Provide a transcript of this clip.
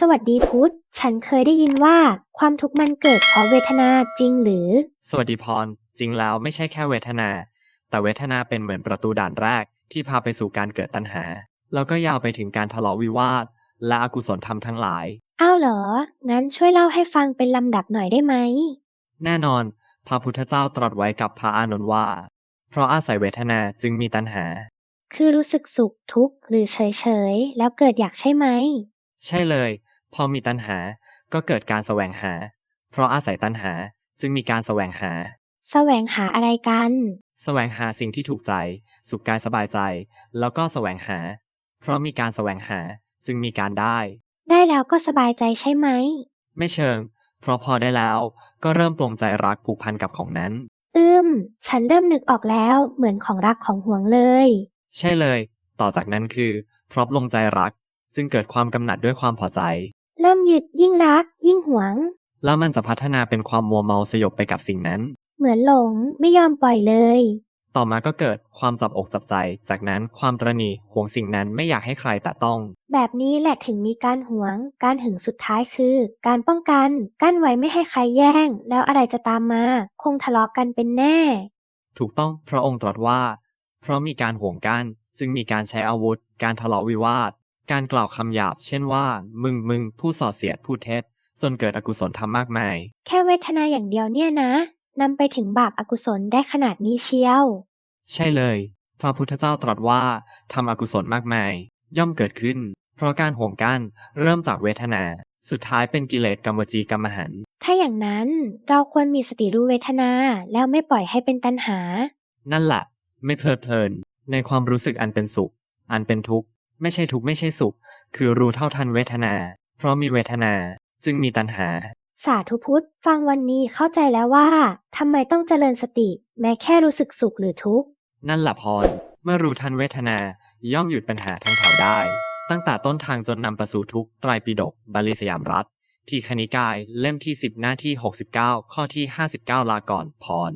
สวัสดีพุทธ ฉันเคยได้ยินว่าความทุกข์มันเกิดเพราะเวทนาจริงหรือ สวัสดีพร จริงแล้วไม่ใช่แค่เวทนา แต่เวทนาเป็นเหมือนประตูด่านแรกที่พาไปสู่การเกิดตัณหา แล้วก็ยาวไปถึงการทะเลาะวิวาท และอกุศลธรรมทั้งหลาย อ้าวเหรอ งั้นช่วยเล่าให้ฟังเป็นลำดับหน่อยได้ไหม แน่นอน พระพุทธเจ้าตรัสไว้กับพระอานนท์ว่า เพราะอาศัยเวทนาจึงมีตัณหา คือรู้สึกสุขทุกข์หรือเฉยเฉยๆแล้วเกิดอยากใช่ไหม ใช่เลย พอมีตัณหาก็เกิดการแสวงหา เพราะอาศัยตัณหาจึงมีการแสวงหา แสวงหาอะไรกัน แสวงหาสิ่งที่ถูกใจ สุขกายสบายใจ แล้วก็แสวงหา เพราะมีการแสวงหาจึงมีการได้ ได้แล้วก็สบายใจใช่ไหม ไม่เชิง เพราะพอได้แล้วก็เริ่มปลงใจรักผูกพันกับของนั้น อืม ฉันเริ่มนึกออกแล้วเหมือนของรักของห่วงเลย ใช่เลย ต่อจากนั้นคือ เพราะปลงใจรัก จึงเกิดความกำหนัดด้วยความพอใจ เริ่มยึดยิ่งรัก ยิ่งหวง แล้วมันจะพัฒนาเป็นความมัวเมาสยบไปกับสิ่งนั้น เหมือนหลงไม่ยอมปล่อยเลย ต่อมาก็เกิดความจับอกจับใจ จากนั้นความตรณีห่วงสิ่งนั้นไม่อยากให้ใครแตะต้อง แบบนี้แหละถึงมีการหวง การหึงสุดท้ายคือ การป้องกันกั้นไว้ไม่ให้ใครแย่ง แล้วอะไรจะตามมา คงทะเลาะกันเป็นแน่ ถูกต้องพระองค์ตรัสว่า เพราะมีการห่วงกันจึงมีการใช้อาวุธ การทะเลาะวิวาท การกล่าวคำหยาบ เช่นว่า มึงมึงผู้ส่อเสียดผู้เท็จ จนเกิดอกุศลธรรมมากมาย แค่เวทนาอย่างเดียวเนี่ยนะนำไปถึงบาปอากุศลได้ขนาดนี้เชียว ใช่เลย พระพุทธเจ้าตรัสว่าทำอกุศลมากมาย ย่อมเกิดขึ้น เพราะการห่วงกันเริ่มจากเวทนา สุดท้ายเป็นกิเลสกรรมวจีกรรมหันต์ถ้าอย่างนั้นเราควรมีสติรู้เวทนา แล้วไม่ปล่อยให้เป็นตัณหา นั่นแหละ ไม่เพลิดเพลิน ในความรู้สึกอันเป็นสุข อันเป็นทุกข์ ไม่ใช่ทุกข์ไม่ใช่สุข คือรู้เท่าทันเวทนา เพราะมีเวทนาจึงมีตัณหา สาธุพุทธ ฟังวันนี้เข้าใจแล้วว่าทำไมต้องเจริญสติ แม้แค่รู้สึกสุขหรือทุกข์ นั่นแหละพร เมื่อรู้ทันเวทนา ย่อมหยุดปัญหาทั้งแถวได้ ตั้งแต่ต้นทางจนนำไปสู่ทุกข์ไตรปิฎกบาลีสยามรัฐ ที่คณิกายเล่มที่ 10 หน้าที่ 69 ข้อที่ 59 ลาก่อนพร